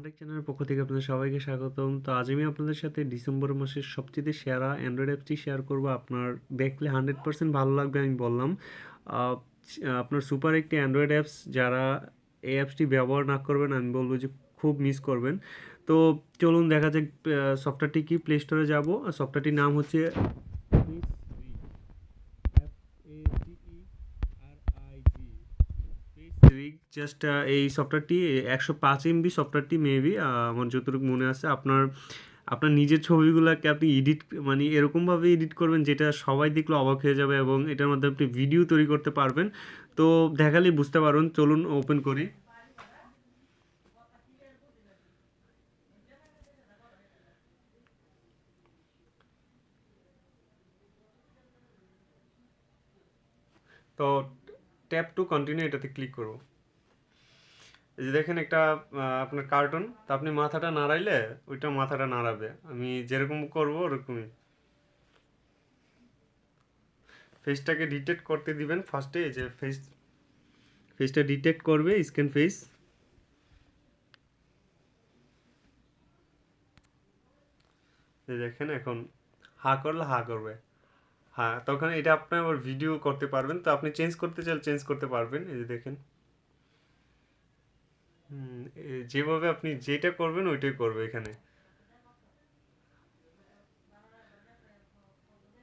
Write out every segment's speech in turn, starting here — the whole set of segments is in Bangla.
ফানাটেক চ্যানেলের পক্ষ থেকে আপনাদের সবাইকে স্বাগতম। তো আজ আমি আপনাদের সাথে ডিসেম্বর মাসের সবচেয়ে সেরা অ্যান্ড্রয়েড অ্যাপটি শেয়ার করব। আপনার দেখলে হান্ড্রেড পার্সেন্ট ভালো লাগবে, আমি বললাম। আপনার সুপার একটি অ্যান্ড্রয়েড অ্যাপস যারা এই অ্যাপসটি ব্যবহার না করবেন, আমি বলব যে খুব মিস করবেন। তো চলুন দেখা যাক সফটওয়্যারটি কি প্লে স্টোরে যাব। সফটওয়্যারটির নাম হচ্ছে জাস্ট এই সফটওয়্যারটি একশো পাঁচ এমবি সফটওয়্যারটি মেবি আমার যতটুকু মনে আছে, আপনার আপনার নিজের ছবিগুলোকে আপনি এডিট মানে এরকমভাবে এডিট করবেন যেটা সবাই দেখলে অবাক হয়ে যাবে এবং এটার মাধ্যমে আপনি ভিডিও তৈরি করতে পারবেন। তো দেখালেই বুঝতে পারবেন চলুন ওপেন করি। তো ট্যাপ টু কন্টিনিউ এটাতে ক্লিক করব। এই যে দেখেন একটা আপনার কার্টুন তা আপনি মাথাটা নাড়াইলে ওইটা মাথাটা নাড়াবে। আমি যেরকম করব ওরকমই। ফেসটাকে ডিটেক্ট করতে দিবেন ফার্স্টে এই যে ফেস ফেসটা ডিটেক্ট করবে স্ক্যান ফেস দেখেন এখন হা করলে হা করবে। হ্যাঁ তখন এটা আপনি আবার ভিডিও করতে পারবেন। তো আপনি চেঞ্জ করতে চাইলে চেঞ্জ করতে পারবেন। এই যে দেখেন। যেভাবে আপনি যেটা করবেন, ওইটাই করবে এখানে।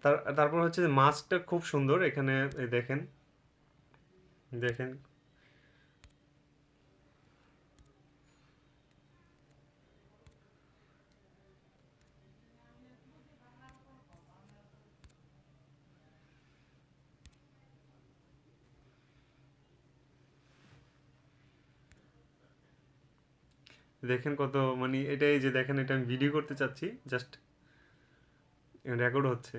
তার, তারপর হচ্ছে মাছটা খুব সুন্দর, এখানে দেখেন। দেখেন। দেখেন কত মানে এটাই যে দেখেন, এটা আমি ভিডিও করতে চাচ্ছি জাস্ট রেকর্ড হচ্ছে।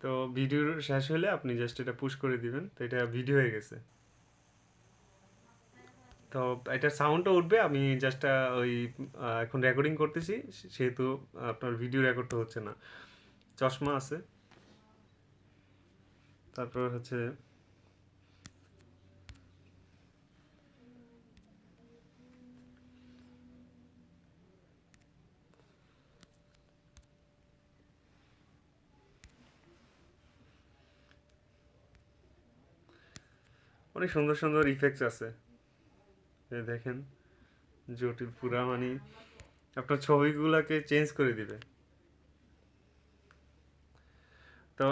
তো ভিডিও শেষ হলে আপনি জাস্ট এটা পুশ করে দিবেন, তো এটা ভিডিও হয়ে গেছে। তো এটা সাউন্ডও উঠবে, আমি জাস্ট ওই এখন রেকর্ডিং করতেছি সেহেতু আপনার ভিডিও রেকর্ডটা হচ্ছে না। চশমা আছে। তারপর হচ্ছে অনেক সুন্দর সুন্দর ইফেক্টস আছে। দেখেন জটিল পুরা মানে আপনার ছবিগুলোকে চেঞ্জ করে দিবে। তো,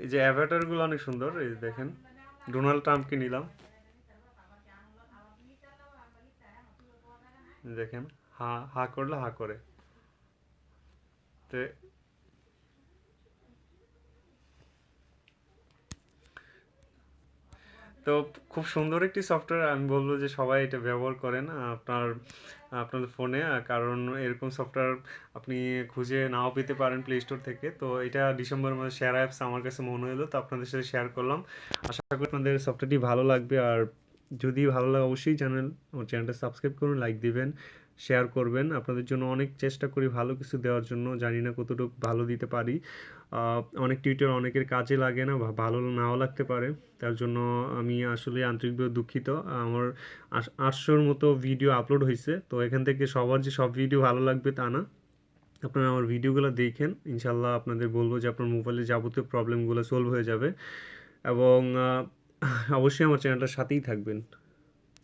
এই যে অ্যাভাটারগুলো অনেক সুন্দর, এই দেখেন ডোনাল্ড ট্রাম্পকে নিলাম। দেখেন, হা হা করলে হা করে। তো তো খুব সুন্দর একটি সফটওয়্যার আমি বলব যে সবাই এটা ব্যবহার করেন আপনার আপনাদের ফোনে কারণ এরকম সফটওয়্যার আপনি খুঁজে নাও পেতে পারেন প্লে স্টোর থেকে। তো এটা ডিসেম্বর মাসে শেয়ার অ্যাপস আমার কাছে মনে হলো, তো আপনাদের সাথে শেয়ার করলাম। আশা করি আপনাদের সফটওয়্যারটি ভালো লাগবে, আর যদি ভালো লাগে অবশ্যই চ্যানেল আমার চ্যানেলটা সাবস্ক্রাইব করুন লাইক দিবেন শেয়ার করবেন। আপনাদের জন্য অনেক চেষ্টা করি ভালো কিছু দেওয়ার জন্য। জানি না কতটুকু ভালো দিতে পারি। অনেক টিউটার অনেকের কাজে লাগে না ভালো নাও লাগতে পারে। তার জন্য আমি আসলে আন্তরিকভাবে দুঃখিত। আমার আটশোর মতো ভিডিও আপলোড হয়েছে। তো এখান থেকে সবার যে সব ভিডিও ভালো লাগবে তা না। আপনারা আমার ভিডিওগুলো দেখেন। ইনশাল্লাহ আপনাদের বলব যে আপনার মোবাইলের যাবতীয় প্রবলেমগুলো সলভ হয়ে যাবে। এবং অবশ্যই আমার চ্যানেলটার সাথেই থাকবেন।